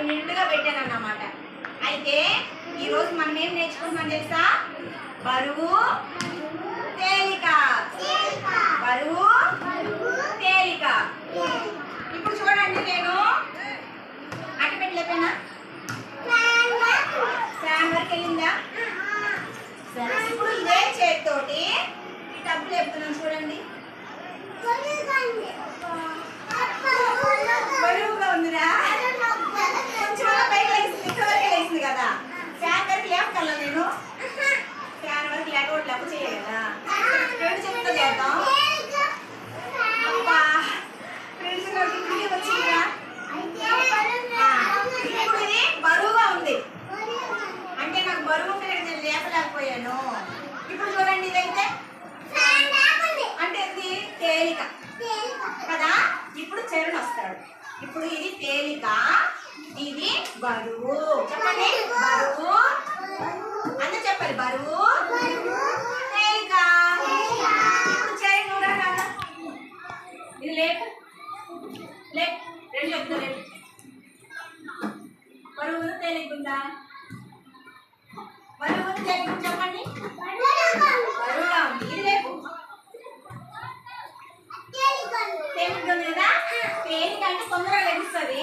అవి నిండుగా పెట్టాను అన్నమాట అయితే ఈరోజు మనం ఏం నేర్చుకుంటున్నాం తెలుసా? బరువు తేలిక. బరువు తేలిక. ఇప్పుడు చూడండి నేను. అటు పెట్టి లేపేనా? ఫ్యాన్ వరకు. వెళ్ళిందా? సరే ఇప్పుడు ఇదే చేతితోటి వరకు లేకపోతే లేక రెండు చెప్తా చేద్దాం అబ్బా ఫ్రెండ్స్ ఇక్కడికి వచ్చిందిరా ఇప్పుడు ఇది బరువుగా ఉంది. అంటే నాకు బరువు ఉంటే నేను లేపలేకపోయాను. ఇప్పుడు చూడండి ఇదైతే. అంటే ఇది తేలిక. కదా? ఇప్పుడు చరణ్ వస్తాడు. ఇప్పుడు ఇది తేలిక. ఇది బరువు. చెప్పండి. బరువు. అందరూ చెప్పాలి బరువు. ఇది లేక? లేక? రెండు చెప్తారు రెండు. బరువును తేలికుందా? బరువును తేలికు చెప్పండి? బరువు ఇది లేకు. తేలికుంది కదా? తొందరగా లభిస్తుంది